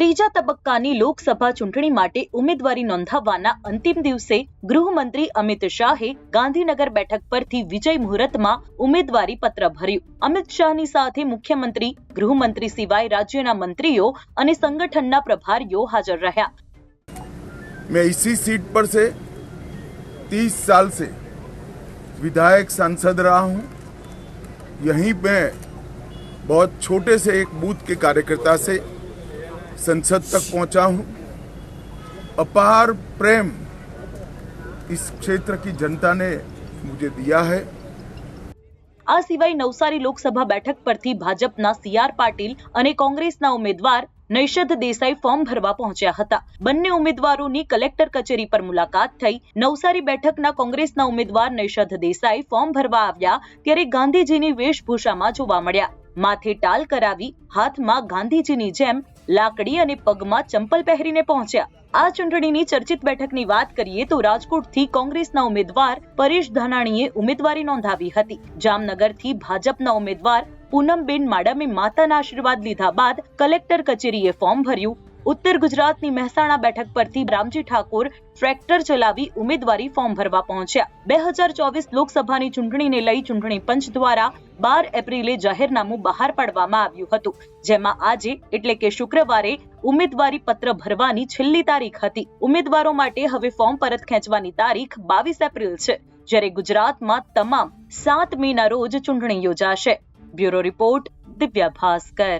ત્રીજા તબક્કાની લોકસભા ચૂંટણી માટે ઉમેદવારી નોંધાવવાના અંતિમ દિવસે ગૃહમંત્રી અમિત શાહે ગાંધીનગર બેઠક પરથી વિજય મુહૂર્તમાં ઉમેદવારી પત્ર ભર્યું અમિત શાહની સાથે મુખ્યમંત્રી ગૃહમંત્રી સિવાય રાજ્યના મંત્રીઓ અને સંગઠનના પ્રભારીઓ હાજર રહ્યા मैं इसी सीट पर से तीस साल से विधायक सांसद रहा हूं यहीं मैं बहुत छोटे से एक बूथ के कार्यकर्ता से संसद तक पहुंचा हूं अपार प्रेम इस क्षेत्र की जनता ने मुझे दिया है આ સિવાય નવસારી લોકસભા બેઠક પરથી ભાજપના સી આર પાટીલ અને કોંગ્રેસના ઉમેદવાર નૈષદ દેસાઈ ફોર્મ ભરવા પહોંચ્યા હતા બંને ઉમેદવારોની કલેક્ટર કચેરી પર મુલાકાત થઈ નવસારી બેઠકના કોંગ્રેસના ઉમેદવાર નૈષદ દેસાઈ ફોર્મ ભરવા આવ્યા ત્યારે ગાંધીજીની વેશભૂષામાં જોવા મળ્યા માથે ટાલ કરાવી હાથમાં ગાંધીજીની જેમ લાકડી અને પગમાં ચંપલ પહેરીને પહોંચ્યા. આ ચૂંટણીની ચર્ચિત બેઠકની વાત કરીએ તો રાજકોટથી કોંગ્રેસના ઉમેદવાર પરેશ ધાનાણીએ ઉમેદવારી નોંધાવી હતી. જામનગરથી ભાજપના ઉમેદવાર પૂનમબેન માડમે માતાના આશીર્વાદ લીધા બાદ કલેક્ટર કચેરીએ ફોર્મ ભર્યું. ઉત્તર ગુજરાતની મહેસાણા બેઠક પરથી રામજી ઠાકોર ટ્રેક્ટર ચલાવી ઉમેદવારી ફોર્મ ભરવા પહોંચ્યા. બે હજાર ચોવીસ લોકસભાની ચૂંટણીને લઈ ચૂંટણી પંચ દ્વારા બાર એપ્રિલે જાહેરનામું બહાર પાડવામાં આવ્યું હતું, જેમાં આજે, એટલે કે શુક્રવારે, ઉમેદવારી પત્ર ભરવાની છેલ્લી તારીખ હતી. ઉમેદવારો માટે હવે ફોર્મ પરત ખેંચવાની તારીખ બાવીસ એપ્રિલ છે, જ્યારે ગુજરાતમાં તમામ સાત મેના રોજ ચૂંટણી યોજાશે. Bureau report Divya Bhaskar.